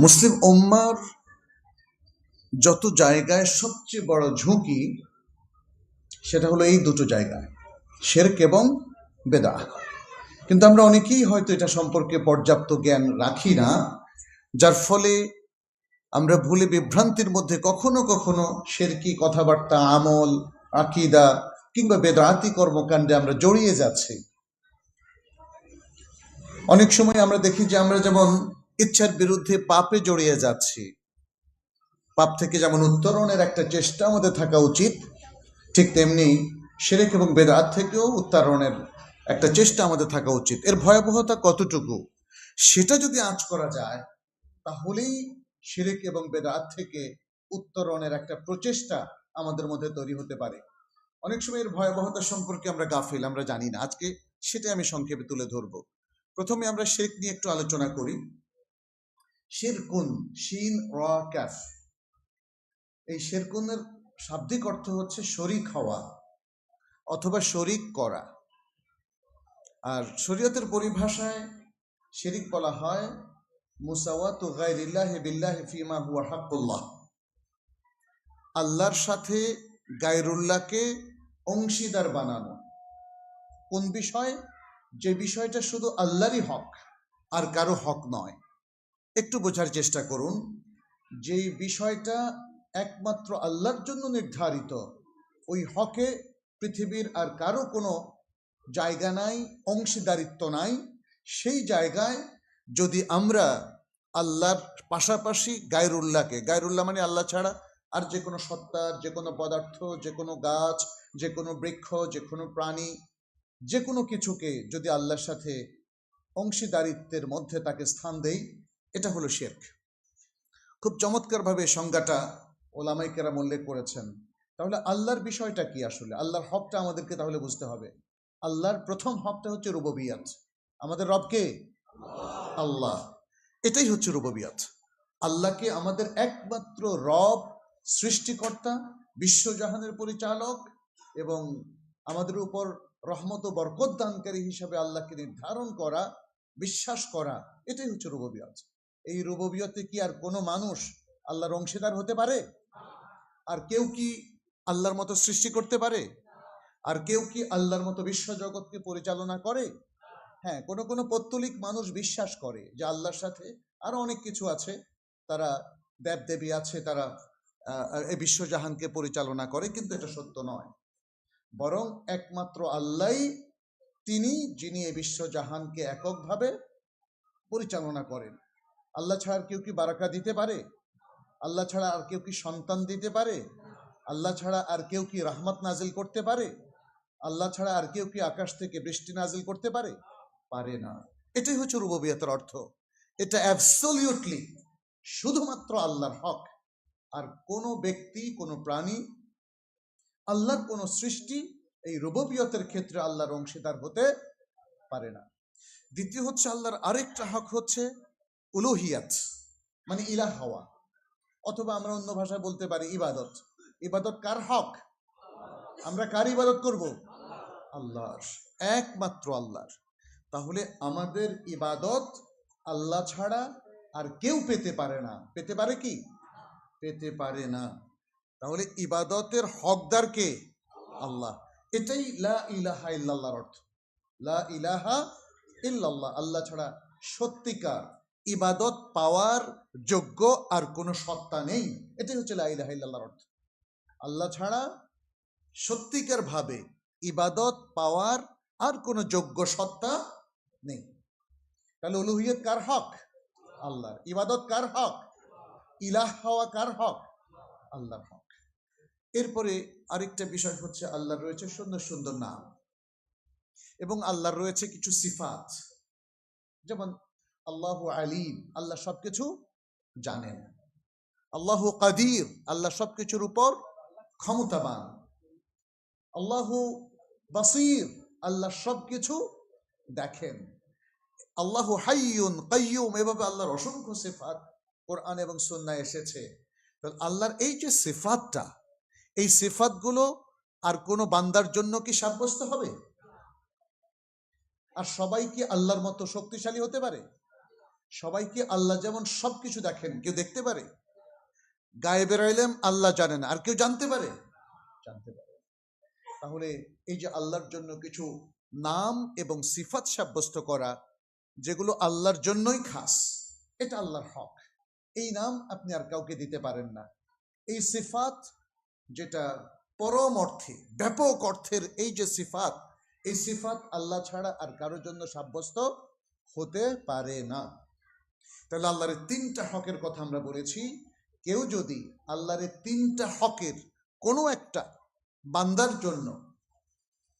মুসলিম ওম্মার যত জায়গায় সবচেয়ে বড় ঝুঁকি, সেটা হলো এই দুটো জায়গায়, শেরক এবং বেদা কিন্তু আমরা অনেকেই হয়তো এটা সম্পর্কে পর্যাপ্ত জ্ঞান রাখি না, যার ফলে আমরা ভুলে বিভ্রান্তির মধ্যে কখনো কখনো শেরকি, কথাবার্তা, আমল, আকিদা কিংবা বেদাতি কর্মকাণ্ডে আমরা জড়িয়ে যাচ্ছি। অনেক সময় আমরা দেখি যে আমরা যেমন ইচ্ছার বিরুদ্ধে পাপে জড়িয়ে যাচ্ছি। পাপ থেকে যেমন উত্তরণের একটা চেষ্টা আমাদের থাকা উচিত, ঠিক তেমনি সেরেক এবং বেদাত থেকেও উত্তরণের একটা চেষ্টা আমাদের থাকা উচিত। এর ভয়াবহতা কতটুকু? সেটা যদি আঁচ করা যায়, তাহলেই শিরেক এবং বেদাত থেকে উত্তরণের একটা প্রচেষ্টা আমাদের মধ্যে তৈরি হতে পারে। অনেক সময় এর ভয়াবহতা সম্পর্কে আমরা গাফিল, আমরা জানি না। আজকে সেটাই আমি সংক্ষেপে তুলে ধরব। প্রথমে আমরা শেরক নিয়ে একটু আলোচনা করি। শিরকুন, শিন, র, ক্যাফ। এই শেরকুনের শাব্দিক অর্থ হচ্ছে শরিক হওয়া অথবা শরিক করা। আর শরীয়তের পরিভাষায় শিরিক বলা হয়, মুসাওয়াতু গায়রিল্লাহি বিল্লাহি ফিমা হুয়া হাক্কুল্লাহ। আল্লাহর সাথে গায়রুল্লাহকে অংশীদার বানানো। কোন বিষয়? যে বিষয়টা শুধু আল্লাহরই হক, আর কারও হক নয়। একটু বোঝার চেষ্টা করুন। যেই বিষয়টা একমাত্র আল্লাহর জন্য নির্ধারিত, ওই হকে পৃথিবীর আর কারও কোনো জায়গা নাই, অংশীদারিত্ব নাই, সেই জায়গায় যদি আমরা আল্লাহর পাশাপাশি গায়রুল্লাহকে, গায়রুল্লাহ মানে আল্লাহ ছাড়া আর যে কোনো সত্তার, যে কোনো পদার্থ, যে কোনো গাছ, যে কোনো বৃক্ষ, যে কোনো প্রাণী, যে কোনো কিছুকে যদি আল্লাহর সাথে অংশীদারিত্বের মধ্যে তাকে স্থান দেই এটা হলো শেরক। খুব চমৎকারভাবে সংজ্ঞাটা ওলামাইকেরা উল্লেখ করেছেন। তাহলে আল্লাহর বিষয়টা কি আসলে? আল্লাহর হকটা আমাদেরকে তাহলে বুঝতে হবে। আল্লাহর প্রথম হকটা হচ্ছে রুববিয়াত। আমাদের রবকে আল্লাহ। এটাই হচ্ছে রুববিয়াত। আল্লাহকে আমাদের একমাত্র রব, সৃষ্টিকর্তা, বিশ্বজাহানের পরিচালক এবং আমাদের উপর রহমত ও বরকত দানকারী হিসাবে আল্লাহকে নির্ধারণ করা, বিশ্বাস করা, এটাই হচ্ছে রুববিয়ত। এই রুববিয়তে কি আর কোনো মানুষ আল্লাহর অংশীদার হতে পারে? আর কেউ কি আল্লাহর মতো সৃষ্টি করতে পারে? আর কেউ কি আল্লাহর মতো বিশ্বজগৎকে পরিচালনা করে? হ্যাঁ কোনো কোনো পত্তলিক মানুষ বিশ্বাস করে যে আল্লাহর সাথে আরও অনেক কিছু আছে। তারা দেব দেবী আছে, তারা এই বিশ্বজাহানকে পরিচালনা করে, কিন্তু এটা সত্য নয়। বরং একমাত্র আল্লাহই তিনি যিনি এই বিশ্বজাহানকে এককভাবে পরিচালনা করেন। আল্লাহ ছাড়া আর কেউ কি বারাকা দিতে পারে? আল্লাহ ছাড়া আর কেউ কি সন্তান দিতে পারে? আল্লাহ ছাড়া আর কেউ কি রাহমাত নাজিল করতে পারে? আল্লাহ ছাড়া আর কেউ কি আকাশ থেকে বৃষ্টি নাজিল করতে পারে? পারে না। এটাই হচ্ছে রুববিয়তের অর্থ। এটা অ্যাবসলিউটলি শুধুমাত্র আল্লাহর হক। আর কোনো ব্যক্তি, কোনো প্রাণী, আল্লাহর কোনো সৃষ্টি এই রুববিয়তের ক্ষেত্রে আল্লাহর অংশীদার হতে পারে না। দ্বিতীয় হচ্ছে আল্লাহর আরেকটা হক হচ্ছে উলুহিয়াত মানে ইলাহ হওয়া, অথবা আমরা অন্য ভাষায় বলতে পারি ইবাদত। ইবাদত কার হক? আমরা কার ইবাদত করব? আল্লাহর, একমাত্র আল্লাহর। তাহলে আমাদের ইবাদত আল্লাহ ছাড়া আর কেউ পেতে পারে না। পেতে পারে কি? পেতে পারে না। তাহলে ইবাদতের হকদার কে? আল্লাহ। এটাই লা ইলাহা ইল্লাল্লাহর অর্থ। লা ইলাহা ইল্লাল্লাহ। আল্লাহ ছাড়া সত্যিকার ইবাদত পাওয়ার যোগ্য আর কোনো সত্তা নেই। এটাই হচ্ছে লা ইলাহা অর্থ। আল্লাহ ছাড়া সত্যিকার ভাবে ইবাদত পাওয়ার আর কোনো যোগ্য সত্তা নেই। তাহলে উলুহিয়ত কার হক? আল্লাহর। ইবাদত কার হক? ইলাহ হওয়া কার হক? আল্লাহর হক। এরপরে আরেকটা বিষয় হচ্ছে আল্লাহর রয়েছে সুন্দর সুন্দর নাম। এবং আল্লাহর রয়েছে কিছু সিফাত। যেমন আল্লাহ আলিম, আল্লাহ সবকিছু জানেন। আল্লাহ কাদির, আল্লাহ সবকিছুর উপর ক্ষমতাবান। আল্লাহ বাসির, আল্লাহ সবকিছু দেখেন। আল্লাহ হাইয়ুন কাইয়ুম, এভাবে আল্লাহর অসংখ্য সিফাত কোরআন এবং সুন্নায় এসেছে। আল্লাহর এই যে সিফাতটা, এই সিফাতগুলো আর কোনো বান্দার জন্য কি সাব্যস্ত হবে? আর সবাই কি আল্লাহর মতো শক্তিশালী হতে পারে? সবাইকে আল্লাহ যেমন সব কিছু দেখেন, কেউ দেখতে পারে? গায়েবের এলেম আল্লাহ জানেন আর কেউ জানতে পারে? জানতে পারে। তাহলে এই যে আল্লাহর জন্য কিছু নাম এবং সিফাত সাব্যস্ত করা, যেগুলো আল্লাহর জন্যই খাস, এটা আল্লাহর হক। এই নাম আপনি আর কাউকে দিতে পারেন না। এই সিফাত যেটা পরম অর্থে, ব্যাপক অর্থের এই যে সিফাত, এই সিফাত আল্লাহ ছাড়া আর কারোর জন্য সাব্যস্ত হতে পারে না। তাহলে আল্লাহর এই তিনটা হকের কথা আমরা বলেছি। কেউ যদি আল্লাহর এই তিনটা হকের কোনো একটা বান্দার জন্য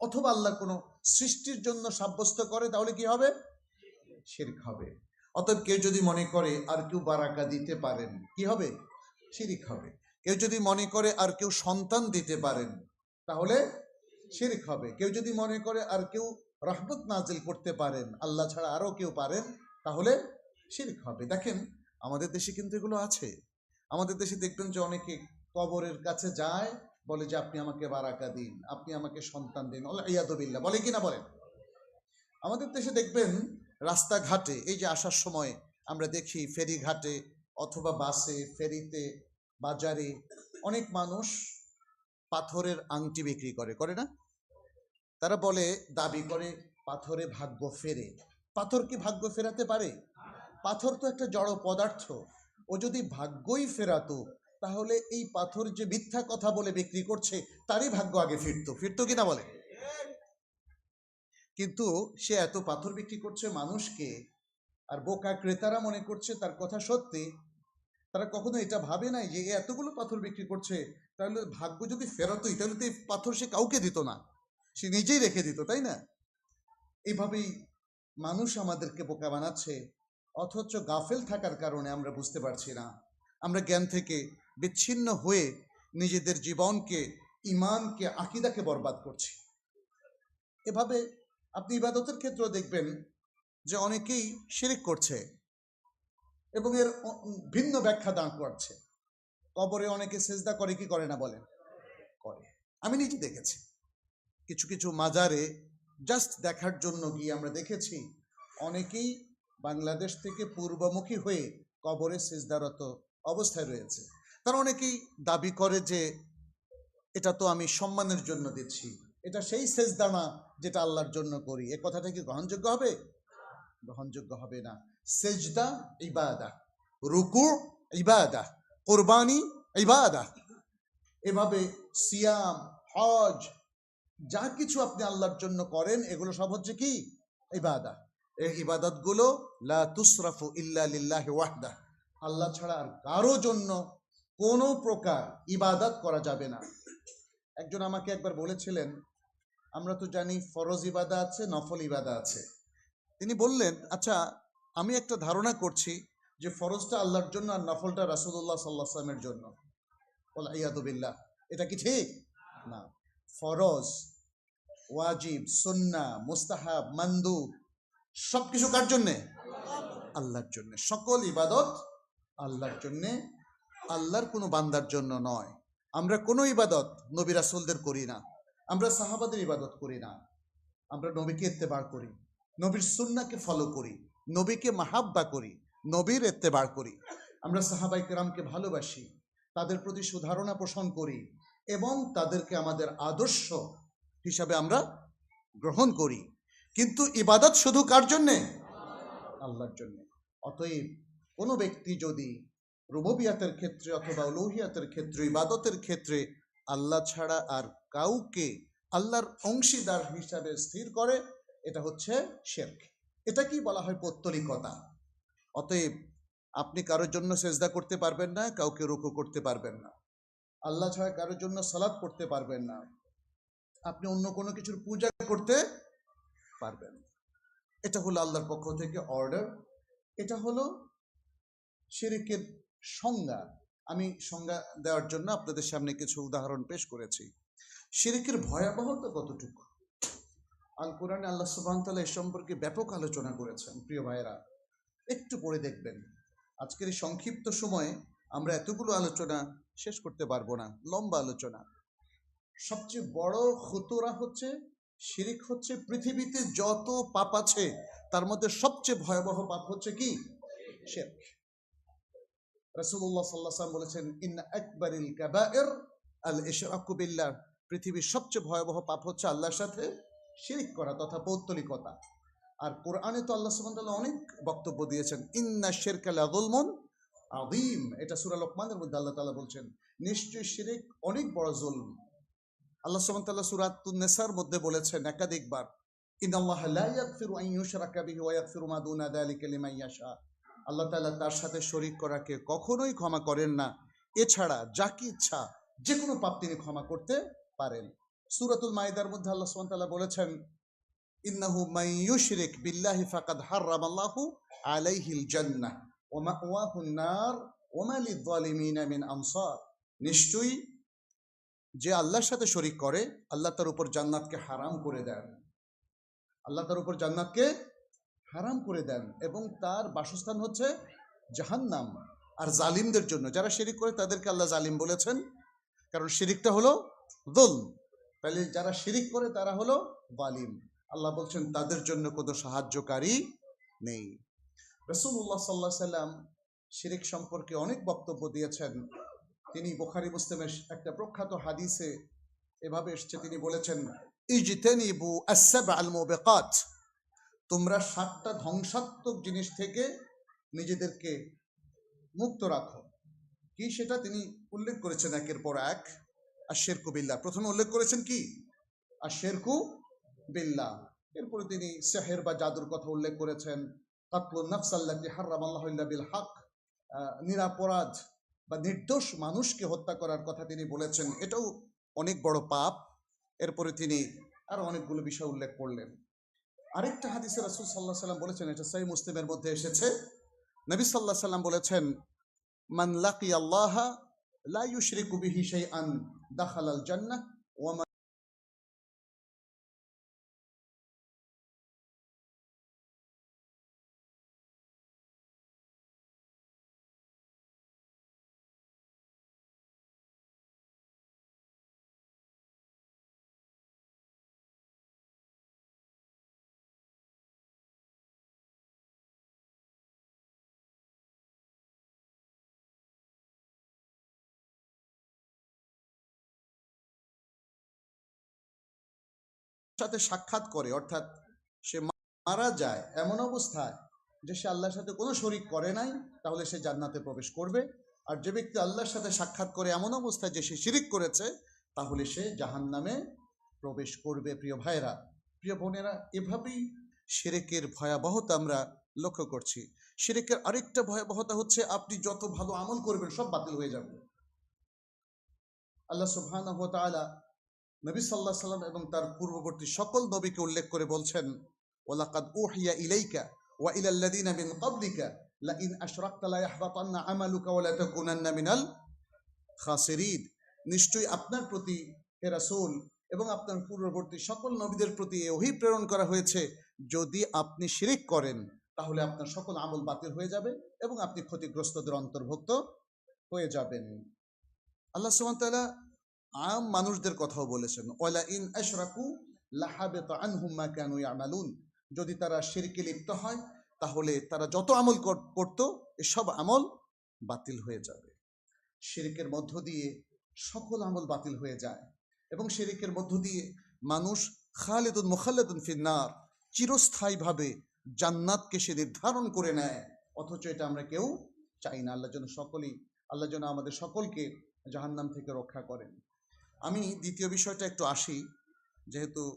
অথবা আল্লাহর কোনো সৃষ্টির জন্য সাব্যস্ত করে, তাহলে কি হবে? শিরক হবে। অতএব কেউ যদি মনে করে আর কেউ বারাকা দিতে পারেন, কি হবে? শিরিক হবে। কেউ যদি মনে করে আর কেউ সন্তান দিতে পারেন, তাহলে শিরিক হবে। কেউ যদি মনে করে আর কেউ রহমত নাজিল করতে পারেন, আল্লাহ ছাড়া আরও কেউ পারেন, তাহলে শিরিক হবে। দেখেন, আমাদের দেশে কিন্তু এগুলো আছে। আমাদের দেশে দেখবেন যে অনেকে কবরের কাছে যায়, বলে যে, আপনি আমাকে বারাকা দিন, আপনি আমাকে সন্তান দিন। ইয়াদবিল্লা বলে কি না বলেন? আমাদের দেশে দেখবেন রাস্তাঘাটে, এই যে আসার সময় আমরা দেখি ফেরিঘাটে অথবা বাসে, ফেরিতে, বাজারে অনেক মানুষ পাথরের আংটি বিক্রি করে। করে না? তারা বলে, দাবি করে পাথরে ভাগ্য ফেরে। পাথর কি ভাগ্য ফেরাতে পারে? পাথর তো একটা জড় পদার্থ। ও যদি ভাগ্যই ফেরাতো, তাহলে এই পাথর যে মিথ্যা কথা বলে বিক্রি করছে, তারই ভাগ্য আগে ফিরতো। ফিরতো কিনা বলে কিন্তু সে এত পাথর বিক্রি করছে মানুষকে, আর বোকা ক্রেতারা মনে করছে তার কথা সত্যি। তারা কখনো এটা ভাবে নাই যে এতগুলো পাথর বিক্রি করছে, তাহলে ভাগ্য যদি ফেরতই, তাহলে তো এই পাথর সে কাউকে দিত না। সে নিজেই রেখে দিত, তাই না? এইভাবেই মানুষ আমাদেরকে বোকা বানাচ্ছে। অথচ গাফেল থাকার কারণে আমরা বুঝতে পারছি না। আমরা জ্ঞান থেকে বিচ্ছিন্ন হয়ে নিজেদের জীবনকে, ইমানকে, আকিদাকে বরবাদ করছি। এভাবে আপনি ইবাদতের ক্ষেত্রেও দেখবেন যে অনেকেই শিরিক করছে এবং এর ভিন্ন ব্যাখ্যা দাঁড় করছে কবরে অনেকে সেজদা করে, কি করে না বলেন? করে। আমি নিজে দেখেছি। কিছু কিছু মাজারে জাস্ট দেখার জন্য গিয়ে আমরা দেখেছি, অনেকেই বাংলাদেশ থেকে পূর্বমুখী হয়ে কবরে সেজদারত অবস্থায় রয়েছে। তারা অনেকেই দাবি করে যে, এটা তো আমি সম্মানের জন্য দিচ্ছি। এটা সেই সেজদা না যেটা আল্লাহর জন্য করি। এ কথাটা কি গ্রহণযোগ্য হবে? গ্রহণযোগ্য হবে না। সেজদা ইবাদা, রুকু ইবাদা, কোরবানি ইবাদা। এভাবে সিয়াম, হজ, যা কিছু আপনি আল্লাহর জন্য করেন, এগুলো সব হচ্ছে কি? ইবাদা। এই ইবাদতগুলো, লা তুসরাফু ইল্লা লিল্লাহি ওয়াহদা। আল্লাহ ছাড়া আর কারও জন্য কোনো প্রকার ইবাদত করা যাবে না। একজন আমাকে একবার বলেছিলেন, আমরা তো জানি ফরজ ইবাদা আছে, নফল ইবাদা আছে। তিনি বললেন আচ্ছা আমি একটা ধারণা করছি যে ফরজটা আল্লাহর জন্য আর নফলটা রাসুল্লাহ সাল্লাহ সাল্লামের জন্য। বল ইয়াদুবিল্লাহ এটা কি ঠিক? না। ফরজ, ওয়াজিব সুন্না মুস্তাহাব মান্দু সব কিছু কার জন্যে? আল্লাহর জন্যে। সকল ইবাদত আল্লাহর জন্যে। আল্লাহর কোনো বান্দার জন্য নয়। আমরা কোনো ইবাদত নবী রাসুলদের করি না। আমরা সাহাবাদের ইবাদত করি না। আমরা নবীকে ইত্তেবার করি। নবীর সুন্নাকে ফলো করি। নবীকে মাহাব্বা করি। নবীর এত্তেবার করি। আমরা সাহাবাই কেরামকে ভালোবাসি। তাদের প্রতি সুধারণা পোষণ করি এবং তাদেরকে আমাদের আদর্শ হিসাবে আমরা গ্রহণ করি। কিন্তু ইবাদত শুধু কার জন্যে? আল্লাহর জন্য। অতএব কোনো ব্যক্তি যদি রুববিয়াতের ক্ষেত্রে অথবা উলুহিয়াতের ক্ষেত্রে, ইবাদতের ক্ষেত্রে আল্লাহ ছাড়া আর কাউকে আল্লাহর অংশীদার হিসাবে স্থির করে, এটা হচ্ছে শেরক। এটা কি বলা হয় পৌত্তলিকতা? অতএব আপনি কারোর জন্য সেজদা করতে পারবেন না, কাউকে রুকু করতে পারবেন না। আল্লাহ ছাড়া কারোর জন্য সালাদ করতে পারবেন না। আপনি অন্য কোনো কিছুর পূজা করতে পারবেন। এটা হলো আল্লাহর পক্ষ থেকে অর্ডার এটা হলো শিরিকের সংজ্ঞা। আমি সংজ্ঞা দেওয়ার জন্য আপনাদের সামনে কিছু উদাহরণ পেশ করেছি। শিরিকের ভয়াবহতা কতটুকু? আল কোরআনে আল্লাহ সুবাহতাল্লাহ এ সম্পর্কে ব্যাপক আলোচনা করেছেন, প্রিয় ভাইয়েরা। একটু পড়ে দেখবেন। আজকের এই সংক্ষিপ্ত সময়ে আমরা এতগুলো আলোচনা শেষ করতে পারব না, লম্বা আলোচনা। সবচেয়ে বড় খুতুরা হচ্ছে শিরিক হচ্ছে পৃথিবীতে যত পাপ আছে, তার মধ্যে সবচেয়ে ভয়াবহ পাপ হচ্ছে কি? শেরক। রাসূলুল্লাহ সাল্লাল্লাহু আলাইহি বলেছেন আকবারিল কাবায়ের আল ইশরাকু বিল্লাহ। পৃথিবীর সবচেয়ে ভয়াবহ পাপ হচ্ছে আল্লাহর সাথে শিরিক করা তথা পৌত্তলিকতা। আর কোরআনে তো আল্লাহ সুবহানাহু অনেক বক্তব্য দিয়েছেন, ইন্না শিরকা লাযুলমুন আযীম। এটা সূরা লোকমানের মধ্যে আল্লাহ তাআলা বলছেন, নিশ্চয়ই শিরিক অনেক বড় জুলম। আল্লাহ সুবহানাহু ওয়া তাআলা সূরা আন-নিসার মধ্যে বলেছেন একাধিকবার, ইন্নাল্লাহা লা ইয়াগফিরু আন ইউশরাকা বিহি ওয়া ইয়াগফিরু মা দুনা যালিকা লিমান ইয়াশা। আল্লাহ তাআলা তার সাথে শরীক করাকে কখনোই ক্ষমা করেন না। এছাড়া যাকে ইচ্ছা যে কোনো পাপ তিনি ক্ষমা করতে পারেন। সূরাতুল মাইদার মধ্যে আল্লাহ সুবহানাহু ওয়া তাআলা বলেছেন, ইন্নাহু মান ইউশরিক বিল্লাহি ফাকাদ হারামাল্লাহু আলাইহিল জান্নাহ ওয়া মাওয়াহুন নার ওয়া মা লিয-যালিমিনা মিন আনসার। নিশ্চয়ই যে আল্লাহর সাথে শরিক করে, আল্লাহ তার উপর জান্নাতকে হারাম করে দেন। আল্লাহ তার উপর জান্নাতকে হারাম করে দেন এবং তার বাসস্থান হচ্ছে জাহান্নাম। আর জালিমদের জন্য, যারা শিরিক করে তাদেরকে আল্লাহ জালিম বলেছেন। কারণ শিরিকটা হলো দোল তাহলে যারা শিরিক করে তারা হলো জালিম। আল্লাহ বলছেন, তাদের জন্য কোনো সাহায্যকারী নেই। রসুল্লাহ সাল্লাহ সাল্লাম শিরিক সম্পর্কে অনেক বক্তব্য দিয়েছেন। তিনি বোখারি মুসলিমের একটা প্রখ্যাত হাদিসে এভাবে এসছে, তিনি বলেছেন, ইজতেনিবু আসসাব আল মুবিকাত। তোমরা সাতটা ধ্বংসাত্মক জিনিস থেকে নিজেদেরকে মুক্ত রাখো। কি সেটা তিনি উল্লেখ করেছেন একের পর এক? আর শেরকু বিল্লাহ। প্রথমে উল্লেখ করেছেন কি? আর শেরকু বিল্লা এরপরে তিনি সেহের বা জাদুর কথা উল্লেখ করেছেন। কাতলুন নাফসাল্লাতি হারাম আল্লাহ বিল হক। নিরাপরাধ বা নির্দোষ মানুষকে হত্যা করার কথা তিনি বলেছেন, এটাও অনেক বড় পাপ। এরপরে তিনি আরও অনেকগুলো বিষয় উল্লেখ করলেন। আরেকটা হাদিসে রাসুল সাল্লাহ সাল্লাম বলেছেন, এটা সাই মুসলিমের মধ্যে এসেছে। নবী সাল্লাহ সাল্লাম বলেছেন, মান লাকি আল্লাহ লা ইউশরিকু বিহি শাইআন দাখালাল জান্নাহ ওয়া সাথে সাক্ষাৎ করে, অর্থাৎ সে মারা যায় এমন অবস্থায় যে সে আল্লাহর সাথে কোনো শরিক করে নাই, তাহলে সে জান্নাতে প্রবেশ করবে। আর যে ব্যক্তি আল্লাহর সাথে সাক্ষাৎ করে এমন অবস্থায় যে সে শিরিক করেছে, তাহলে সে জাহান্নামে প্রবেশ করবে, প্রিয় ভাইরা প্রিয় বোনেরা, এভাবেই শিরেকের ভয়াবহতা আমরা লক্ষ্য করছি। শিরেকের আরেকটা ভয়াবহতা হচ্ছে আপনি যত ভালো আমল করবেন, সব বাতিল হয়ে যাবে। আল্লাহ সুবহানাহু নবী সাল্লাহ সাল্লাম এবং তার পূর্ববর্তী সকল নবীকে উল্লেখ করে বলছেন, ওয়ালাকাদ উহিয়া ইলাইকা ওয়া ইলাল্লাযিনা মিন ক্বাবলিকা লা ইন আশরাকতা লা ইয়াহবাতান্না আমালুকা ওয়া লা তাকুনান্না মিনাল খাসিরিন। নিশ্চয়ই আপনার প্রতি হে রাসূল এবং আপনার পূর্ববর্তী সকল নবীদের প্রতি এই ওহী প্রেরণ করা হয়েছে, যদি আপনি শিরিক করেন, তাহলে আপনার সকল আমল বাতিল হয়ে যাবে এবং আপনি ক্ষতিগ্রস্তদের অন্তর্ভুক্ত হয়ে যাবেন। আল্লাহ সুবহানাহু ওয়া আম মানুষদের কথাও বলেছেন। ওয়ালা ইন আশরাকু লাহাবিতা আনহুম মা কানু ইয়ামালুন। যদি তারা শিরকে লিপ্ত হয়, তাহলে তারা যত আমল কর- করত এসব আমল বাতিল হয়ে যাবে। শিরিকের মধ্য দিয়ে সকল আমল বাতিল হয়ে যায় এবং শিরিকের মধ্য দিয়ে মানুষ খালেদুন মুখাল্লেদুন ফিন্নার চিরস্থায়ীভাবে জান্নাতকে সে নির্ধারণ করে নেয়। অথচ এটা আমরা কেউ চাই না। আল্লাহ যেন সকলেই, আল্লাহ যেন আমাদের সকলকে জাহান্নাম থেকে রক্ষা করেন। আমি দ্বিতীয় বিষয়টা একটু আসি, যেহেতু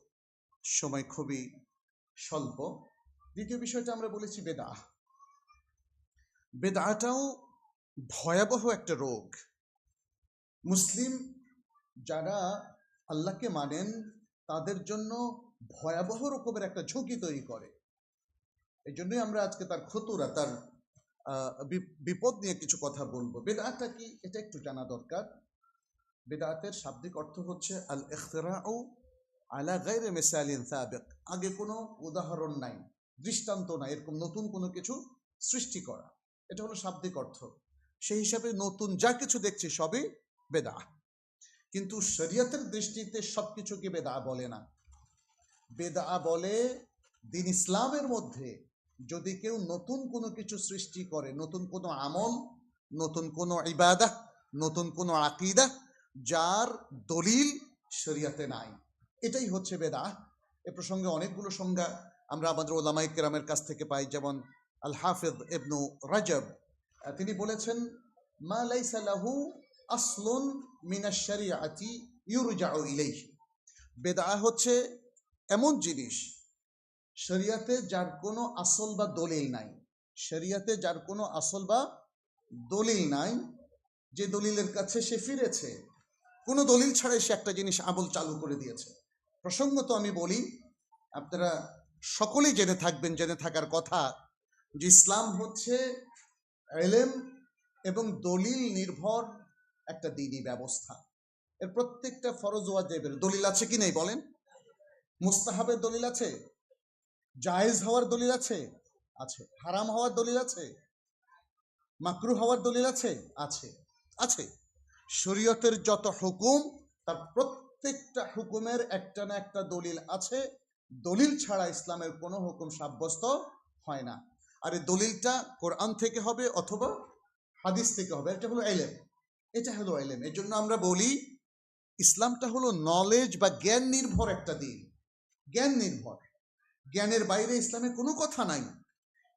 সময় খুবই স্বল্প। দ্বিতীয় বিষয়টা আমরা বলেছি বেদা বেদাটাও ভয়াবহ একটা রোগ। মুসলিম যারা আল্লাহকে মানেন, তাদের জন্য ভয়াবহ রকমের একটা ঝুঁকি তৈরি করে। এই জন্যই আমরা আজকে তার খতুরা, তার বিপদ নিয়ে কিছু কথা বলব। বেদাটা কি, এটা একটু জানা দরকার। বেদাতের শাব্দিক অর্থ হচ্ছে আল ইখতিরাউ আলা গায়রে মিসালিন সাবিক। আগে কোনো উদাহরণ নাই, দৃষ্টান্ত নাই, এরকম নতুন কোনো কিছু সৃষ্টি করা। এটা হলো শাব্দিক অর্থ। সেই হিসাবে নতুন যা কিছু দেখছি সবই বেদা কিন্তু শরীয়তের দৃষ্টিতে সবকিছুকে বেদা বলে না? বেদা বলে দিন ইসলামের মধ্যে যদি কেউ নতুন কোনো কিছু সৃষ্টি করে, নতুন কোনো আমল, নতুন কোনো ইবাদা, নতুন কোনো আকিদা যার দলিল শরিয়াতে নাই। এটাই হচ্ছে বেদা। এ প্রসঙ্গে অনেকগুলো সংজ্ঞা আমরা আমাদের ওলামাই কেরামের কাছ থেকে পাই, যেমন আল হাফিজ ইবনু রাজব। তিনি বলেছেন, মা লাইসা লাহু আসলুন মিনাশ শরিয়াতি ইউরজাউ ইলাইহি। বেদা হচ্ছে এমন জিনিস, শরিয়াতে যার কোনো আসল বা দলিল নাই। শরিয়াতে যার কোনো আসল বা দলিল নাই, যে দলিলের কাছে সে ফিরেছে কোনো দলিল ছাড়াই সে একটা জিনিস আমল চালু করে দিয়েছে। প্রসঙ্গত আমি বলি, আপনারা সকলেই জেনে থাকবেন, জেনে থাকার কথা যে ইসলাম হচ্ছে এলেম এবং দলিল নির্ভর একটা দিনই ব্যবস্থা। এর প্রত্যেকটা ফরজ ওয়াজেবের দলিল আছে কি নেই বলেন? মুস্তাহাবের দলিল আছে? জায়েজ হওয়ার দলিল আছে? আছে। হারাম হওয়ার দলিল আছে? মাকরু হওয়ার দলিল আছে? আছে। আছে। শরীয়তের যত হুকুম, তার প্রত্যেকটা হুকুমের একটা না একটা দলিল আছে। দলিল ছাড়া ইসলামের কোনো হুকুম সাব্যস্ত হয় না। আর এই দলিলটা কোরআন থেকে হবে অথবা হাদিস থেকে হবে। এটা হলো এলেম। এটা হলো এলেম। এর জন্য আমরা বলি, ইসলামটা হলো নলেজ বা জ্ঞান নির্ভর একটা দিন। জ্ঞান নির্ভর। জ্ঞানের বাইরে ইসলামে কোনো কথা নাই।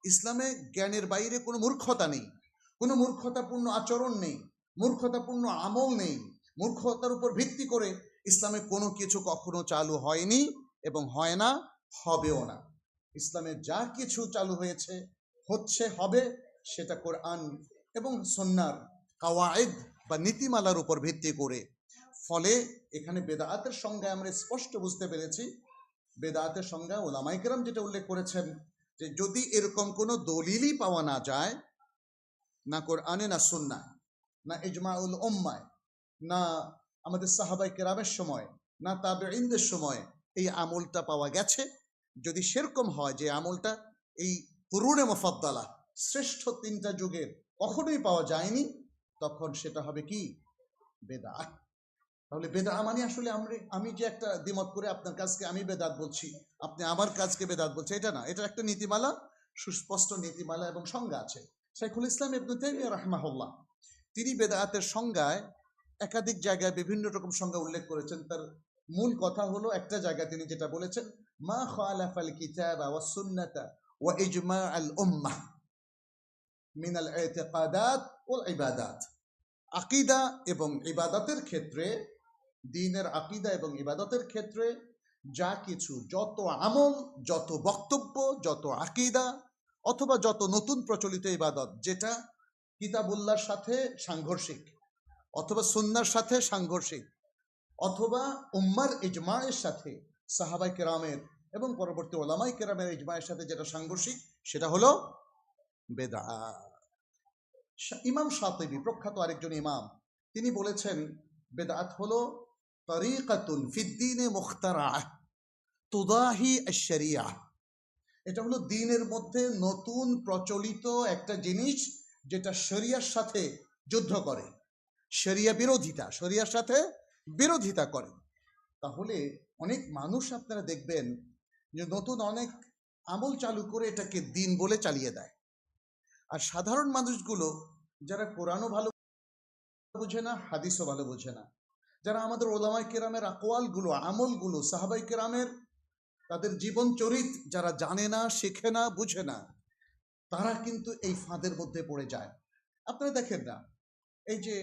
ইসলামে জ্ঞানের বাইরে কোনো মূর্খতা নেই। কোনো মূর্খতাপূর্ণ আচরণ নেই। মূর্খতাপূর্ণ আমল নেই। মূর্খতার উপর ভিত্তি করে ইসলামে কোনো কিছু কখনো চালু হয়নি এবং হয় না, হবেও না। ইসলামে যা কিছু চালু হয়েছে, হচ্ছে, হবে, সেটা কোরআন এবং সন্ন্যার কাওয়ায়েদ বা নীতিমালার উপর ভিত্তি করে। ফলে এখানে বেদাতের সংজ্ঞায় আমরা স্পষ্ট বুঝতে পেরেছি। বেদাতের সংজ্ঞা ওলামাইকেরাম যেটা উল্লেখ করেছেন যে যদি এরকম কোনো দলিলই পাওয়া না যায়, না কোরআনে, না সুন্নায় না ইজমাউল উম্মায়, না আমাদের সাহাবাই কেরামের সময়, না তাবেইনদের সময় এই আমলটা পাওয়া গেছে। যদি সেরকম হয় যে আমলটা এই পুরুনে মোফাদ্দালা শ্রেষ্ঠ তিনটা যুগের কখনোই পাওয়া যায়নি, তখন সেটা হবে কি? বেদা তাহলে বেদা মানে আসলে আমরা, আমি যে একটা দ্বিমত করে আপনার কাজকে আমি বেদাত বলছি, আপনি আমার কাজকে বেদাত বলছে এটা না এটা একটা নীতিমালা, সুস্পষ্ট নীতিমালা এবং সংজ্ঞা আছে। শাইখুল ইসলাম ইবনু তাইমিয়া রাহমাহুল্লাহ তিনি বেদাতের সংজ্ঞায় একাধিক জায়গায় বিভিন্ন রকম সংজ্ঞা উল্লেখ করেছেন। তার মূল কথা হলো একটা জায়গায় তিনি যেটা বলেছেন, মা খালাফাল কিতাবা ওয়া সুন্নাতা ওয়া ইজমা আল উম্মাহ মিন আল ইতিকাদাত ওয়াল ইবাদাত। আকিদা এবং ইবাদতের ক্ষেত্রে, দিনের আকিদা এবং ইবাদতের ক্ষেত্রে যা কিছু, যত আমল, যত বক্তব্য, যত আকিদা অথবা যত নতুন প্রচলিত ইবাদত, যেটা কিতাবুল্লাহর সাথে সাংঘর্ষিক অথবা সুন্নার সাথে সাংঘর্ষিক অথবা উম্মার ইজমায়ের সাথে সাহাবাই কেরামের এবং পরবর্তী ওলামাই কেরামের ইজমায়ের সাথে যেটা সাংঘর্ষিক সেটা হলো বেদা ইমাম সাতেবি প্রখ্যাত আরেকজন ইমাম, তিনি বলেছেন বেদাত হলো তরিকাতুন ফিদ্দিনে মুখতারা তুদাহি শরিয়া এটা হলো দিনের মধ্যে নতুন প্রচলিত একটা জিনিস যেটা শরিয়ার সাথে যুদ্ধ করে। শরিয়া বিরোধিতা, শরিয়ার সাথে বিরোধিতা করে। তাহলে অনেক মানুষ আপনারা দেখবেন যে নতুন অনেক আমল চালু করে এটাকে দিন বলে চালিয়ে দেয়। আর সাধারণ মানুষগুলো যারা কোরআনও ভালো বুঝে না, হাদিসও ভালো বোঝে না, যারা আমাদের ওলামাই কেরামের আকোয়ালগুলো আমলগুলো সাহাবাই কেরামের তাদের জীবন চরিত যারা জানে না, শেখে না, বুঝে না তারা কিন্তু এই ফাঁদের মধ্যে পড়ে যায়। আপনারা দেখেন না, এই যে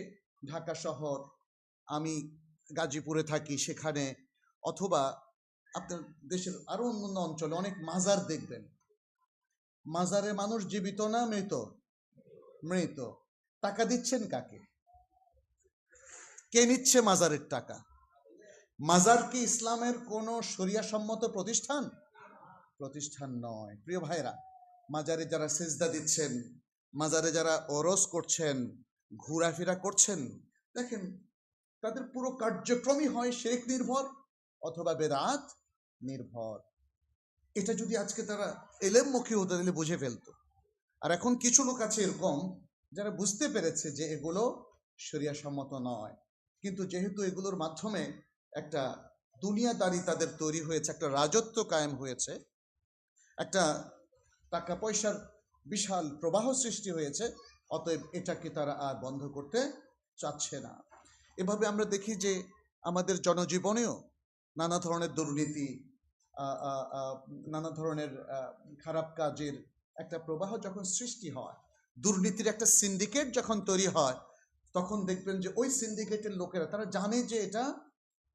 ঢাকা শহর, আমি গাজীপুরে থাকি সেখানে, অথবা আপনার দেশের আরও অন্যান্য অঞ্চলে অনেক মাজার দেখবেন। মাজারে মানুষ জীবিত না মৃত? মৃত। টাকা দিচ্ছেন কাকে? কে নিচ্ছে মাজারের টাকা? মাজার কি ইসলামের কোনো সম্মত প্রতিষ্ঠান? প্রতিষ্ঠান নয়। প্রিয় ভাইরা মাজারে যারা সেজদা দিচ্ছেন, মাজারে যারা অরস করছেন, ঘোরাফেরা করছেন, দেখেন তাদের পুরো কার্যক্রমই হয় শেখ নির্ভর অথবা বেদাত নির্ভর। এটা যদি আজকে তারা এলেমমুখী হতে দিলে বুঝে ফেলতো। আর এখন কিছু লোক আছে এরকম যারা বুঝতে পেরেছে যে এগুলো সম্মত নয়। কিন্তু যেহেতু এগুলোর মাধ্যমে একটা দুনিয়াদারি তাদের তৈরি হয়েছে, একটা রাজত্ব কায়েম হয়েছে, একটা টাকা পয়সার বিশাল প্রবাহ সৃষ্টি হয়েছে, অতএব এটাকে তারা আর বন্ধ করতে চাচ্ছে না। এভাবে আমরা দেখি যে আমাদের জনজীবনেও নানা ধরনের দুর্নীতি নানা ধরনের খারাপ কাজের একটা প্রবাহ যখন সৃষ্টি হয়, দুর্নীতির একটা সিন্ডিকেট যখন তৈরি হয়, তখন দেখবেন যে ওই সিন্ডিকেটের লোকেরা, তারা জানে যে এটা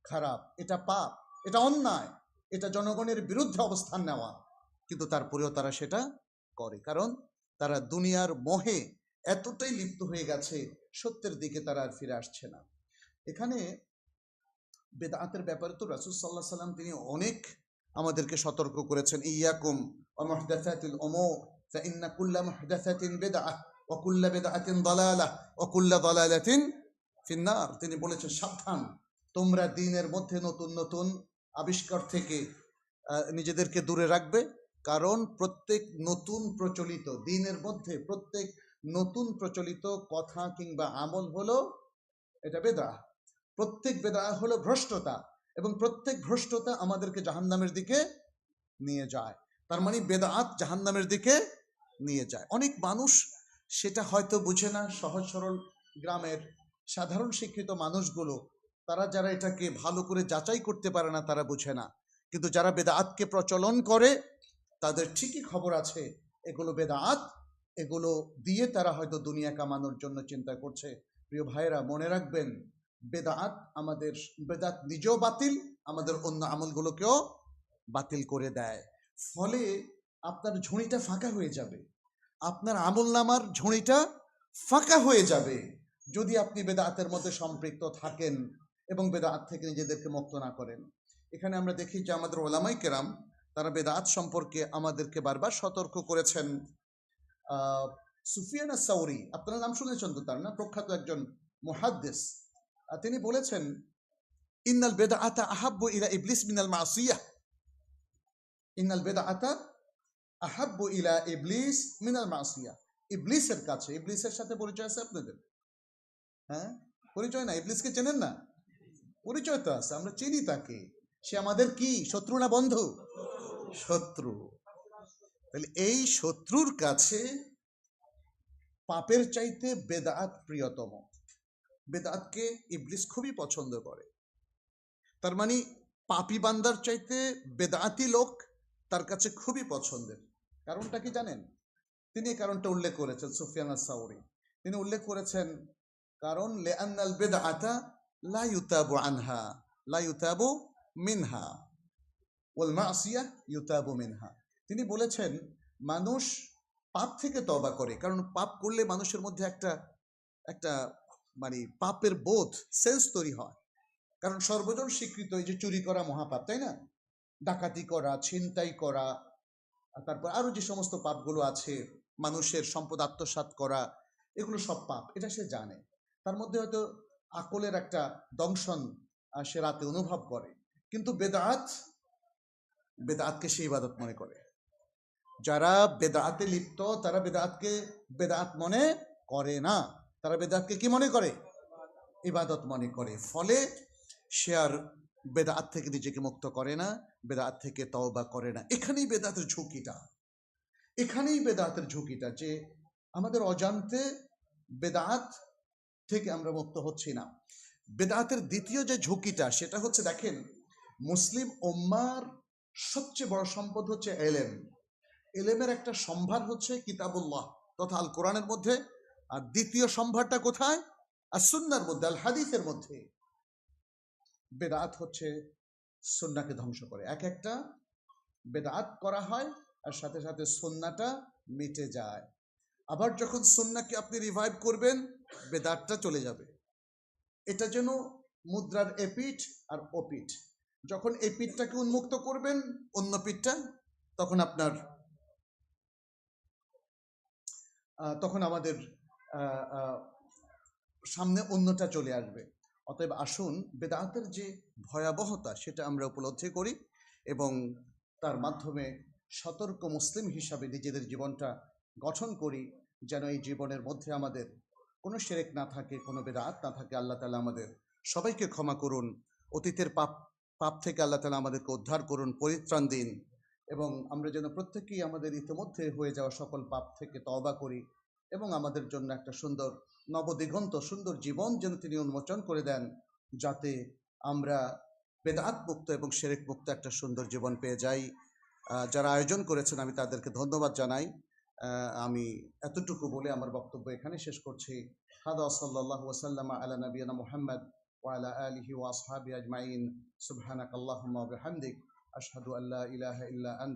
খারাপ, এটা পাপ, এটা অন্যায়, এটা জনগণের বিরুদ্ধে অবস্থান নেওয়া। কিন্তু তারপরেও তারা সেটা করে কারণ তারা দুনিয়ার মোহে এতটাই লিপ্ত হয়ে গেছে সত্যের দিকে তারা আর ফিরে আসছে না এখানে বেদাতের ব্যাপারে তো রাসুল সাল্লাহ সাল্লাম তিনি অনেক আমাদেরকে সতর্ক করেছেন ইয়াকুম অমহদাসাতিল ওমো فإن كل محدثة بدعة وكل بدعة ضلالة وكل ضلالة في النار তিনি বলেছেন সাবধান তোমরা দিনের মধ্যে নতুন নতুন আবিষ্কার থেকে আহ, নিজেদেরকে দূরে রাখবে কারণ প্রত্যেক নতুন প্রচলিত, দিনের মধ্যে প্রত্যেক নতুন প্রচলিত কথা কিংবা আমল হলো এটা বেদা। প্রত্যেক বেদা হলো ভ্রষ্টতা এবং প্রত্যেক ভ্রষ্টতা আমাদেরকে জাহান্নামের দিকে নিয়ে যায়। তার মানে বেদাত জাহান্নামের দিকে নিয়ে যায়। অনেক মানুষ সেটা হয়তো বুঝে না, সহজ সরল গ্রামের সাধারণ শিক্ষিত মানুষগুলো। তারা যারা এটাকে ভালো করে যাচাই করতে পারে না, তারা বুঝে না। কিন্তু যারা বেদাতকে প্রচলন করে তাদের ঠিকই খবর আছে, এগুলো বেদাত, এগুলো দিয়ে তারা হয়তো দুনিয়া কামানোর জন্য চিন্তা করছে। প্রিয় ভাইয়েরা, মনে রাখবেন, বেদাত আমাদের, বেদাত নিজেও বাতিল, আমাদের অন্য আমলগুলোকেও বাতিল করে দেয়। ফলে আপনার ঝুড়িটা ফাঁকা হয়ে যাবে। আপনার আমল নামার ঝুড়িটা ফাঁকা হয়ে যাবে। যদি আপনি বেদাতের মধ্যে সম্পৃক্ত থাকেন এবং বেদাত থেকে নিজেদেরকে মুক্ত না করেন। এখানে আমরা দেখি যে আমাদের ওলামাই কেরাম তারা বেদাত সম্পর্কে আমাদেরকে বারবার সতর্ক করেছেন। সুফিয়ানা সাউরি আপনারা নাম শুনেছেন তো তার না? প্রখ্যাত একজন মুহাদ্দিস। আহ, তিনি বলেছেন ইন্নাল বেদাআতা আহাব্বু ইলা ইবলিস মিনাল মাসিয়া। ইন্নাল বেদাআতা আহাব্বু ইলা ইবলিস মিনাল মাসিয়া। ইবলিসের কাছে ইবলিসের সাথে পরিচয় আছে আপনাদের? হ্যাঁ? পরিচয় না ইবলিসকে চেনেন না? পরিচয় তো আছে আমরা চিনি তাকে। সে আমাদের কি? শত্রু না বন্ধু? শত্রু। তাহলে এই শত্রুর কাছে পাপের চাইতে বেদাত প্রিয়তম। বেদাতকে ইবলিস খুবই পছন্দ করে। তার মানে পাপি বান্দার চাইতে বেদাতি লোক তার কাছে খুবই পছন্দের। কারণটা কি জানেন? তিনি কারণটা উল্লেখ করেছেন সুফিয়ানা সাউরি তিনি উল্লেখ করেছেন, কারণ লেআনাল বেদাআতা লা ইউতাবু আনহা, লা মিনহা। ওয়াল মাসিয়া ইউতাবু মিনহা। তিনি বলেছেন, মানুষ পাপ থেকে তবা করে, কারণ পাপ করলে মানুষের মধ্যে একটা একটা মানে পাপের বোধ, সেন্স তৈরি হয়। কারণ সর্বজন স্বীকৃত এই যে চুরি করা মহাপাপ, তাই না? ডাকাতি করা, ছিনতাই করা তারপর আরও যে সমস্ত পাপগুলো আছে, মানুষের সম্পদ আত্মসাৎ করা, এগুলো সব পাপ, এটা সে জানে। তার মধ্যে হয়তো আকলের একটা দংশন সে রাতে অনুভব করে। কিন্তু বেদাত বেদাতকে সে ইবাদত মনে করে। যারা বেদাতে লিপ্ত, তারা বেদাতকে বেদাত মনে করে না। তারা বেদাতকে কি মনে করে? ইবাদত মনে করে। ফলে সে আর বেদাত থেকে নিজেকে মুক্ত করে না, বেদাত থেকে তওবা করে না। এখানেই বেদাতের ঝুঁকিটা। এখানেই বেদাতের ঝুঁকিটা যে আমাদের অজান্তে বেদাত থেকে আমরা মুক্ত হচ্ছি না। বেদাতের দ্বিতীয় যে ঝুঁকিটা, সেটা হচ্ছে দেখেন, মুসলিম ওম্মার সবচেয়ে বড় সম্পদ হচ্ছে এলেম। এলেমের একটা সম্ভার হচ্ছে কিতাবুল্লাহ তথা আল কোরআনের মধ্যে। আর দ্বিতীয় সম্ভারটা কোথায়? আর সুন্নার মধ্যে আল হাদিসের মধ্যে। বেদাত হচ্ছে সুন্নাকে ধ্বংস করে। এক একটা বেদাত করা হয় আর সাথে সাথে সুন্নাটা মিটে যায়। আবার যখন সুন্নাকে আপনি রিভাইভ করবেন, বেদাতটা চলে যাবে। এটা যেন মুদ্রার এপিঠ আর ওপিঠ। যখন এই পিঠটাকে উন্মুক্ত করবেন, অন্য পিঠটা, তখন আপনার তখন আমাদের সামনে অন্যটা চলে আসবে। অতএব আসুন বেদাতের যে ভয়াবহতা, সেটা আমরা উপলব্ধি করি এবং তার মাধ্যমে সতর্ক মুসলিম হিসাবে নিজেদের জীবনটা গঠন করি, যেন এই জীবনের মধ্যে আমাদের কোনো সেরেক না থাকে, কোনো বেদাত না থাকে। আল্লাহ তালা আমাদের সবাইকে ক্ষমা করুন, অতীতের পাপ পাপ থেকে আল্লাহ তালা আমাদেরকে উদ্ধার করুন, পরিত্রাণ দিন এবং আমরা যেন প্রত্যেকেই আমাদের ইতিমধ্যে হয়ে যাওয়া সকল পাপ থেকে তওবা করি এবং আমাদের জন্য একটা সুন্দর নবদিগন্ত, সুন্দর জীবন যেন তিনি উন্মোচন করে দেন যাতে আমরা বেদাত মুক্ত এবং সেরেক মুক্ত একটা সুন্দর জীবন পেয়ে যাই। যারা আয়োজন করেছেন আমি তাদেরকে ধন্যবাদ জানাই। আমি এতটুকু বলে আমার বক্তব্য এখানে শেষ করছি। হাদা সাল্লাল্লাহু ওয়াসাল্লাম আলা নবিয়ানা মুহাম্মদ। وعلى آله وأصحابه أجمعين. سبحانك اللهم وبحمدك أشهد أن لا إله إلا أنت